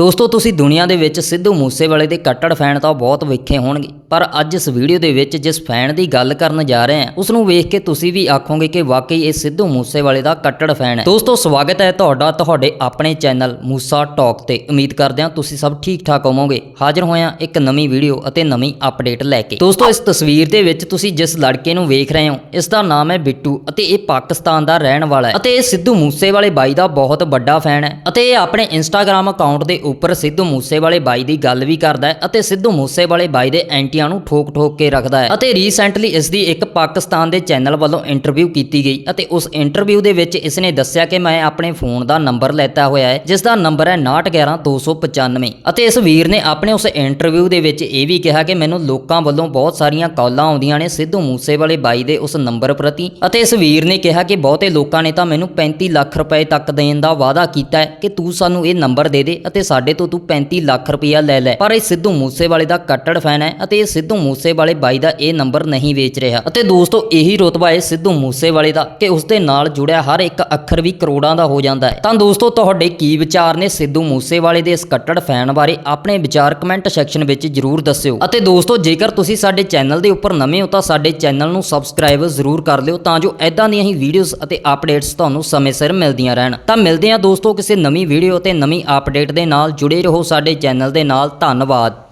ਦੋਸਤੋ ਤੁਸੀਂ ਦੁਨੀਆ ਦੇ ਵਿੱਚ ਸਿੱਧੂ ਮੂਸੇਵਾਲੇ ਦੇ ਕੱਟੜ ਫੈਨ ਤਾਂ ਬਹੁਤ ਵੇਖੇ ਹੋਣਗੇ। ਪਰ ਅੱਜ ਇਸ ਵੀਡੀਓ ਦੇ ਵਿੱਚ ਜਿਸ ਫੈਨ ਦੀ ਗੱਲ ਕਰਨ ਜਾ ਰਹੇ ਹਾਂ ਉਸ ਨੂੰ ਵੇਖ ਕੇ ਤੁਸੀਂ ਵੀ ਆਖੋਗੇ ਕਿ ਵਾਕਈ ਇਹ ਸਿੱਧੂ ਮੂਸੇਵਾਲੇ ਦਾ ਕੱਟੜ ਫੈਨ ਹੈ। ਦੋਸਤੋ, ਸਵਾਗਤ ਹੈ ਤੁਹਾਡਾ ਤੁਹਾਡੇ ਆਪਣੇ ਚੈਨਲ ਮੂਸਾ ਟਾਕ ਤੇ। ਉਮੀਦ ਕਰਦੇ ਹਾਂ ਤੁਸੀਂ ਸਭ ਠੀਕ ਠਾਕ ਹੋਵੋਗੇ। ਹਾਜ਼ਰ ਹੋਇਆ ਇੱਕ ਨਵੀਂ ਵੀਡੀਓ ਅਤੇ ਨਵੀਂ ਅਪਡੇਟ ਲੈ ਕੇ। ਦੋਸਤੋ, ਇਸ ਤਸਵੀਰ ਦੇ ਵਿੱਚ ਤੁਸੀਂ ਜਿਸ ਲੜਕੇ ਨੂੰ ਵੇਖ ਰਹੇ ਹੋ, ਇਸ ਦਾ ਨਾਮ ਹੈ ਬਿੱਟੂ ਅਤੇ ਇਹ ਪਾਕਿਸਤਾਨ ਦਾ ਰਹਿਣ ਵਾਲਾ ਹੈ। ਅਤੇ ਇਹ ਸਿੱਧੂ ਮੂਸੇਵਾਲੇ ਬਾਈ ਦਾ ਬਹੁਤ ਵੱਡਾ ਫੈਨ ਹੈ ਅਤੇ ਇਹ ਆਪਣੇ ਇੰਸਟਾਗ੍ਰam ਅਕਾਊਂਟ ਦੇ ਉੱਪਰ ਸਿੱਧੂ ਮੂਸੇਵਾਲੇ ਬਾਈ ਦੀ ਗੱਲ ਵੀ ਕਰਦਾ ਹੈ ਅਤੇ ਸਿੱਧੂ ਮੂਸੇਵਾਲੇ ਬਾਈ ਦੇ ਐਂਟੀ ਐਂਟੀਆਂ ਨੂੰ ਠੋਕ ਠੋਕ ਕੇ ਰੱਖਦਾ ਹੈ ਅਤੇ ਰੀਸੈਂਟਲੀ ਇਸ ਦੀ ਇੱਕ ਪਾਕਿਸਤਾਨ ਦੇ ਚੈਨਲ ਵੱਲੋਂ ਇੰਟਰਵਿਊ ਕੀਤੀ ਗਈ ਅਤੇ ਉਸ ਇੰਟਰਵਿਊ ਦੇ ਵਿੱਚ ਇਸ ਨੇ ਦੱਸਿਆ ਕਿ ਮੈਂ ਆਪਣੇ ਫੋਨ ਦਾ ਨੰਬਰ ਲੈਤਾ ਹੋਇਆ ਹੈ ਜਿਸ ਦਾ ਨੰਬਰ ਹੈ 611295 ਅਤੇ ਇਸ ਵੀਰ ਨੇ ਆਪਣੇ ਉਸ ਇੰਟਰਵਿਊ ਦੇ ਵਿੱਚ ਇਹ ਵੀ ਕਿਹਾ ਕਿ ਮੈਨੂੰ ਲੋਕਾਂ ਵੱਲੋਂ ਬਹੁਤ ਸਾਰੀਆਂ ਕਾਲਾਂ ਆਉਂਦੀਆਂ ਨੇ ਸਿੱਧੂ ਮੂਸੇਵਾਲੇ ਬਾਈ ਦੇ ਉਸ ਨੰਬਰ ਪ੍ਰਤੀ ਅਤੇ ਇਸ ਵੀਰ ਨੇ ਕਿਹਾ ਕਿ ਬਹੁਤੇ ਲੋਕਾਂ ਨੇ ਤਾਂ ਮੈਨੂੰ 35 ਲੱਖ ਰੁਪਏ ਤੱਕ ਦੇਣ ਦਾ ਵਾਅਦਾ ਕੀਤਾ ਹੈ ਕਿ ਤੂੰ ਸਾਨੂੰ ਇਹ ਨੰਬਰ ਦੇ ਦੇ ਅਤੇ ਸਾਡੇ ਤੋਂ ਤੂੰ 35 ਲੱਖ ਰੁਪਇਆ ਲੈ ਲੈ, ਪਰ ਇਹ ਸਿੱਧੂ ਮੂਸੇਵਾਲੇ ਦਾ ਕੱਟੜ ਫੈਨ ਹੈ ਅਤੇ ਇਹ ਸਿੱਧੂ ਮੂਸੇਵਾਲੇ ਬਾਈ ਦਾ ਇਹ ਨੰਬਰ ਨਹੀਂ ਵੇਚ ਰਿਹਾ। ਅਤੇ ਦੋਸਤੋ, ਇਹੀ ਰੁਤਬਾ ਹੈ ਸਿੱਧੂ ਮੂਸੇਵਾਲੇ ਦਾ ਕਿ ਉਸ ਦੇ ਨਾਲ ਜੁੜਿਆ ਹਰ ਇੱਕ ਅੱਖਰ ਵੀ ਕਰੋੜਾਂ ਦਾ ਹੋ ਜਾਂਦਾ ਹੈ। ਤਾਂ ਦੋਸਤੋ, ਤੁਹਾਡੇ ਕੀ ਵਿਚਾਰ ਨੇ ਸਿੱਧੂ ਮੂਸੇਵਾਲੇ ਦੇ ਇਸ ਕੱਟੜ ਫੈਨ ਬਾਰੇ? ਆਪਣੇ ਵਿਚਾਰ ਕਮੈਂਟ ਸੈਕਸ਼ਨ ਵਿੱਚ ਜਰੂਰ ਦੱਸਿਓ। ਅਤੇ ਦੋਸਤੋ, ਜੇਕਰ ਤੁਸੀਂ ਸਾਡੇ ਚੈਨਲ ਦੇ ਉੱਪਰ ਨਵੇਂ ਹੋ, ਤਾਂ ਸਾਡੇ ਚੈਨਲ ਨੂੰ ਸਬਸਕ੍ਰਾਈਬ ਜ਼ਰੂਰ ਕਰ ਲਿਓ ਤਾਂ ਜੋ ਐਦਾਂ ਦੀਆਂ ਹੀ ਵੀਡੀਓਜ਼ ਅਤੇ ਅਪਡੇਟਸ ਤੁਹਾਨੂੰ ਸਮੇਂ ਸਿਰ ਮਿਲਦੀਆਂ ਰਹਿਣ। ਤਾਂ ਮਿਲਦੇ ਹਾਂ ਦੋਸਤੋ ਕਿਸੇ ਨਵੀਂ ਵੀਡੀਓ ਤੇ ਨਵੀਂ ਅਪਡੇਟ ਦੇ ਨਾਲ। ਜੁੜੇ ਰਹੋ ਸਾਡੇ ਚੈਨਲ ਦੇ ਨਾਲ। ਧੰਨਵਾਦ।